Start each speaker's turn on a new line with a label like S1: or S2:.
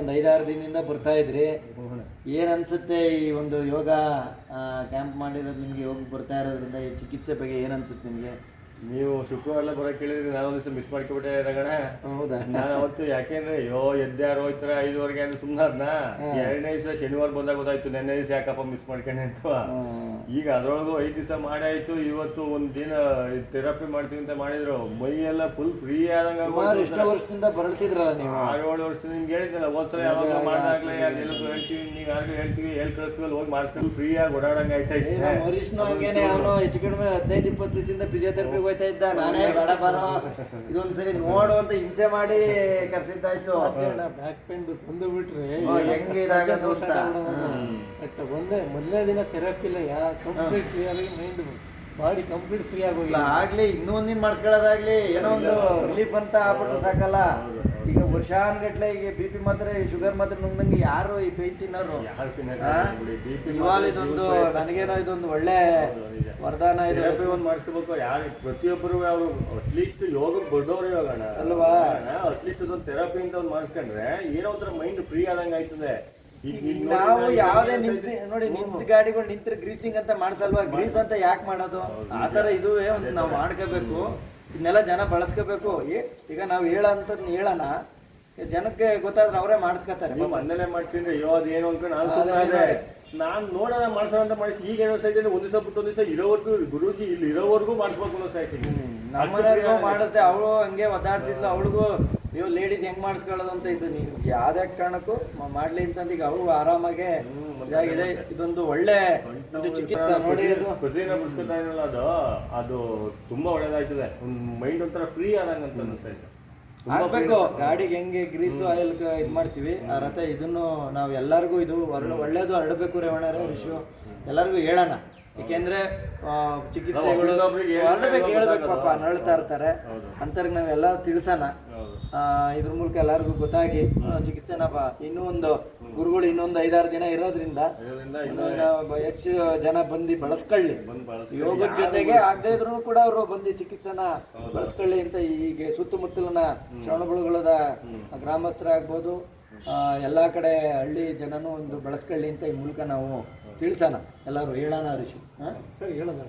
S1: ಒಂದು ಐದಾರು ದಿನದಿಂದ ಬರ್ತಾ ಇದ್ರಿ. ಏನ್ ಅನ್ಸುತ್ತೆ ಈ ಒಂದು ಯೋಗ ಕ್ಯಾಂಪ್ ಮಾಡಿರೋದು ನಿಮ್ಗೆ ಯೋಗ ಬರ್ತಾ ಇರೋದ್ರಿಂದ, ಈ ಚಿಕಿತ್ಸೆ ಬಗ್ಗೆ ಏನ್ ಅನ್ಸುತ್ತೆ ನಿಮ್ಗೆ?
S2: ನೀವು ಶುಕ್ರವಾರ ಎಲ್ಲ ಬರೋಕೆ ಕೇಳಿದ್ರಿ ನಾನು ಒಂದಿಷ್ಟು ಮಿಸ್ ಮಾಡ್ಕೊಬಿಟ್ಟೆ ರಂಗಣ
S1: ಹೌದಾ?
S2: ನಾನು ಅವತ್ತು ಯಾಕೆಂದ್ರೆ ಅಯ್ಯೋ ಎದ್ದಾರು ಹೋಯ್ತಾರ ಐದುವರೆಗೆ ಅಂದ್ರೆ ಸುಮ್ಮನೆ ಅದನ್ನ ಎರಡನೇ ದಿವಸ ಶನಿವಾರ ಬಂದಾಗ ಗೊತ್ತಾಯ್ತು ನೆನ್ನೆ ದಿವಸ ಯಾಕಪ್ಪ ಮಿಸ್ ಮಾಡ್ಕೊಂಡೆ ಅಂತ. ಈಗ ಅದ್ರೊಳಗು ಐದು ದಿವಸ ಮಾಡಾಯ್ತು. ಇವತ್ತು ಒಂದ್ ದಿನ ಥೆರಪಿ ಮಾಡ್ತೀವಿ ಅಂತ ಮಾಡಿದ್ರು. ಮೈ ಎಲ್ಲ ಫುಲ್ ಫ್ರೀ ಆದಂಗ
S1: ಎಷ್ಟೋ ವರ್ಷದಿಂದ ಬರಳ್ತಿದ್ರಲ್ಲ ನೀವು.
S2: ಆರು ಏಳು ವರ್ಷ ನಿಮ್ಗೆ ಹೇಳಿದ್ನಲ್ಲ ಹೋದ್ಸಲ ಯಾವಾಗ ಮಾಡ್ದಾಗ್ಲೇ ಅದೆಲ್ಲ ಹೇಳ್ತೀವಿ ನೀವು ಯಾರಿಗೂ ಹೇಳ್ತೀವಿ ಹೇಳ್ ಕಳಿಸ್ತೀವಿ ಹೋಗಿ ಮಾಡಿಸ್ಕೊಂಡು ಫ್ರೀ ಆಗಿ ಓಡಾಡಂಗ
S1: ಆಯ್ತಾಯ್ತು. ಅವನು ಹೆಚ್ಚು ಕಡಿಮೆ ಹದಿನೈದು ಇಪ್ಪತ್ತು ದಿವಸದಿಂದ ಫಿಸಿಯೋಥೆರಪಿಗೆ ಹೋಯ್ತಾ ಇದ್ದ ನಾನೇ ಬೇಡ ಬರೋ. ಇದೊಂದ್ಸರಿ ನೋಡು ಅಂತ ಹಿಂಸೆ ಮಾಡಿ ಕರ್ಸಿದ್ದಾಯ್ತು.
S3: ಬ್ಯಾಕ್ ಪೇನ್ ಬಂದು ಬಿಟ್ರೆ
S1: ಹೆಂಗೆ ಇದಾಗೋದು ಅಂತ.
S3: ಬಟ್ ಒಂದೇ ಮೊದಲನೇ ದಿನ ಥೆರಪಿ ಇಲ್ಲ ಯಾ ಕಂಪ್ಲೀಟ್ ಕ್ಲಿಯರ್ ಆಗಿ ಮೈಂಡ್ ಬಾಡಿ. ಕಂಪ್ಲೀಟ್ ಫ್ರೀ ಆಗೋಗಿ
S1: ಇಲ್ಲ ಆಗ್ಲಿ ಇನ್ನೂ ಒಂದಿನ ಮಾಡಿಸ್ಕೊಳ್ಳೋದಾಗ್ಲಿ ಏನೋ ಒಂದು ರಿಲೀಫ್ ಅಂತ ಆಗ್ಬಿಟ್ಟು ಸಾಕಲ್ಲ. ಈಗ ವರ್ಷಾನ್ಗಟ್ಲೆ ಈಗ ಬಿ ಪಿ ಮಾತ್ರೆ ಶುಗರ್ ಮಾತ್ರ ನುಂಗ್ದಂಗೆ ಯಾರು ಈ ಬೈ ತಿನ್ನೋರು? ನಿಜವಾಗ್ಲೂ ಇದೊಂದು ನನಗೇನೋ ಇದೊಂದು ಒಳ್ಳೆ ವರದಾನ ಇದೆ.
S2: ಒಂದು ಮಾಡಿಸ್ಕೋಬೇಕು ಯಾರು ಪ್ರತಿಯೊಬ್ಬರು ಅವರು ಅಟ್ಲೀಸ್ಟ್ ಯೋಗಕ್ಕೆ ಬರ್ದವ್ರು ಇವಾಗ
S1: ಅಲ್ವಾ?
S2: ಅಟ್ಲೀಸ್ಟ್ ಅದೊಂದು ಥೆರಪಿ ಅಂತ ಒಂದು ಮಾಡಿಸ್ಕೊಂಡ್ರೆ ಏನೋ ಒಂಥರ ಮೈಂಡ್ ಫ್ರೀ ಆದಂಗೆ ಆಯ್ತದೆ.
S1: ನಾವು ಯಾವ್ದೇ ನಿಂತ ನೋಡಿ ನಿಂತ ಗಾಡಿಗಳು ನಿಂತ್ರ ಗ್ರೀಸಿಂಗ್ ಅಂತ ಮಾಡ್ಸಲ್ವಾ? ಗ್ರೀಸ್ ಅಂತ ಯಾಕೆ ಮಾಡೋದು? ಆ ತರ ಇದುವೇ ಒಂದು ನಾವು ಮಾಡ್ಕೋಬೇಕು. ಇದನ್ನೆಲ್ಲ ಜನ ಬಳಸ್ಕೋಬೇಕು. ಈಗ ನಾವು ಹೇಳೋಂಥದ್ದು ಹೇಳೋಣ. ಜನಕ್ಕೆ ಗೊತ್ತಾದ್ರೆ ಅವರೇ ಮಾಡಿಸ್ಕೊತಾರೆ.
S2: ಮನೇಲೆ ಮಾಡ್ಸಿದ್ರೆ ಅಯ್ಯೋ ಅದೇನು ಅನ್ಕೊಂಡು ನಾನು. ನಾನು ನೋಡೋಣ ಮಾಡ್ಸೋಣ ಅಂತ ಮಾಡಿಸಿ ಈಗ ಏನೋ ಸೈಡ್ ಒಂದು ದಿವಸ ಬಿಟ್ಟು ಒಂದು ದಿವಸ ಇರೋವರೆಗೂ ಗುರುಜಿ ಇಲ್ಲಿ ಇರೋವರೆಗೂ ಮಾಡಿಸ್ಬೇಕು ಅನ್ನೋ
S1: ಸಾಯ್ತೀನಿ. ಮಾಡಿಸ್ದೆ ಅವಳು ಹಂಗೆ ಒದ್ದಾಡ್ತಿದ್ಲು ಅವಳಿಗೂ ಅಯ್ಯೋ ಲೇಡೀಸ್ ಹೆಂಗ್ ಮಾಡಿಸ್ಕೊಳ್ಳೋದು ಅಂತ ಇದ್ದು ನೀವು ಯಾವ್ದೇ ಕಾರಣಕ್ಕೂ ಮಾಡ್ಲಿ ಅಂತ ಈಗ ಅವು ಆರಾಮಾಗೆ ಇದಾಗಿದೆ. ಇದೊಂದು ಒಳ್ಳೆ ಒಂದು ಚಿಕಿತ್ಸೆ ನೋಡಿ ಅದು.
S2: ಅದು? ಅದು ತುಂಬಾ ಒಳ್ಳೇದಾಯ್ತದೆ. ಮೈಂಡ್ ಒಂಥರ ಫ್ರೀ ಆಗಂಗಂತ ಅಂತ ಅನಿಸ್ತಾ ಇದೆ
S1: ಗಾಡಿಗೆ ಹೆಂಗೆ ಗ್ರೀಸ್ ಆಯಿಲ್ ಇದು ಮಾಡ್ತೀವಿ. ಆ ರಥ ಇದನ್ನು ನಾವು ಎಲ್ಲರಿಗೂ ಇದು ಒಳ್ಳೇದು ಹರಡಬೇಕು ರೇವಣ ವಿಷಯ ಎಲ್ಲರಿಗೂ ಹೇಳೋಣ. ಏಕೆಂದ್ರೆ ಚಿಕಿತ್ಸೆಗಳು
S2: ನಾವು
S1: ಹೇಳ್ಬೇಕು ಪಾಪ. ನಳ್ತಾ ಇರ್ತಾರೆ. ಅಂತರ್ಗ ನಾವೆಲ್ಲ ತಿಳಿಸೋಣ. ಇದ್ರ ಮೂಲಕ ಎಲ್ಲರಿಗೂ ಗೊತ್ತಾಗಿ ಚಿಕಿತ್ಸೆನ ಇನ್ನೂ ಒಂದು ಗುರುಗಳು ಇನ್ನೊಂದು ಐದಾರು ದಿನ ಇರೋದ್ರಿಂದ ಹೆಚ್ಚು ಜನ ಬಂದು ಬಳಸ್ಕೊಳ್ಳಿ. ಯೋಗದ ಜೊತೆಗೆ ಆಗದೆ ಇದ್ರು ಕೂಡ ಅವರು ಬಂದು ಚಿಕಿತ್ಸೆನ ಬಳಸ್ಕೊಳ್ಳಿ ಅಂತ ಈಗ ಸುತ್ತಮುತ್ತಲಿನ ಶ್ರವಣಬೆಳಗೊಳದ ಗ್ರಾಮಸ್ಥರಾಗ್ಬೋದು ಆ, ಎಲ್ಲಾ ಕಡೆ ಹಳ್ಳಿ ಜನನು ಒಂದು ಬಳಸ್ಕೊಳ್ಳಿ ಅಂತ ಈ ಮೂಲಕ ನಾವು ತಿಳಿಸೋಣ. ಎಲ್ಲರೂ ಹೇಳೋಣ ಋಷಿ. ಹಾ?
S3: ಸರಿ ಹೇಳೋಣ.